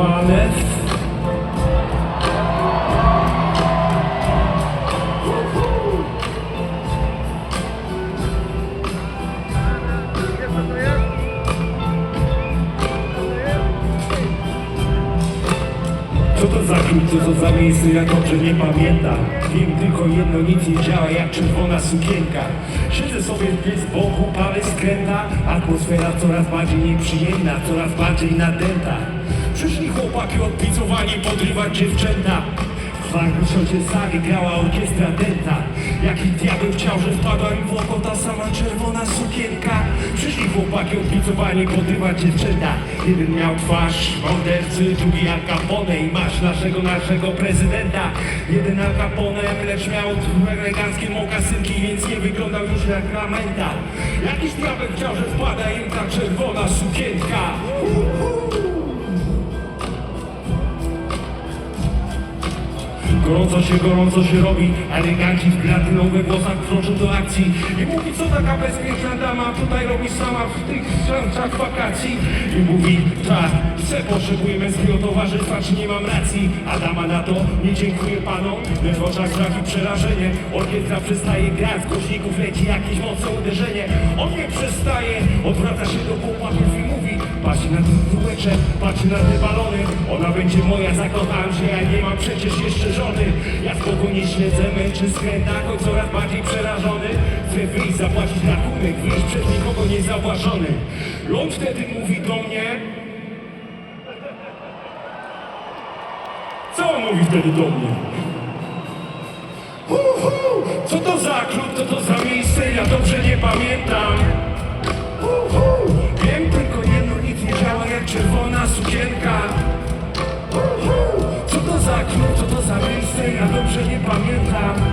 pochwale. Co to za film, co to za miejsce, ja dobrze nie pamiętam. Wiem tylko jedno, nic nie działa jak czerwona sukienka. Siedzę sobie w z boku, parę skręta. Atmosfera coraz bardziej nieprzyjemna, coraz bardziej nadęta. Przyszli chłopaki odpicowani podrywać dziewczęta. W Frankfurcie sali grała orkiestra Delta Jaki diabeł chciał, że wpadła mi w oko ta sama czerwona sukienka? Przyszli chłopaki odpicowani podrywać dziewczęta. Jeden miał twarz mordercy, drugi Al Capone I masz naszego, naszego prezydenta. Jeden Al Capone, lecz miał eleganckie mokasynki Więc nie wyglądał już jak ramenta. Jakiś diabeł chciał, że wpada im ta czerwona sukienka Gorąco się, gorąco się robi, eleganci w platynowych włosach kroczą do akcji. I mówi, co taka bezpieczna dama tutaj robi sama w tych czasach wakacji. I mówi, tak, chcę, potrzebuję męskiego towarzystwa, czy nie mam racji? A dama na to, nie dziękuję panom, lecz w oczach strach i przerażenie. Orkiestra przestaje grać, z głośników leci jakieś mocne uderzenie. On nie przestaje, Patrz na ten kółeczek, patrz na te balony. Ona będzie moja, zakochałem się, ja nie mam przecież jeszcze żony. Ja spokojnie śledzę, skręta, choć coraz bardziej przerażony. Chcę wyjść, zapłacić rachunek, wyjść przed nikogo niezauważony. On wtedy mówi do mnie. Co on mówi wtedy do mnie? Uhu, co to za klub, co to za miejsce, ja dobrze nie pamiętam ja dobrze nie pamiętam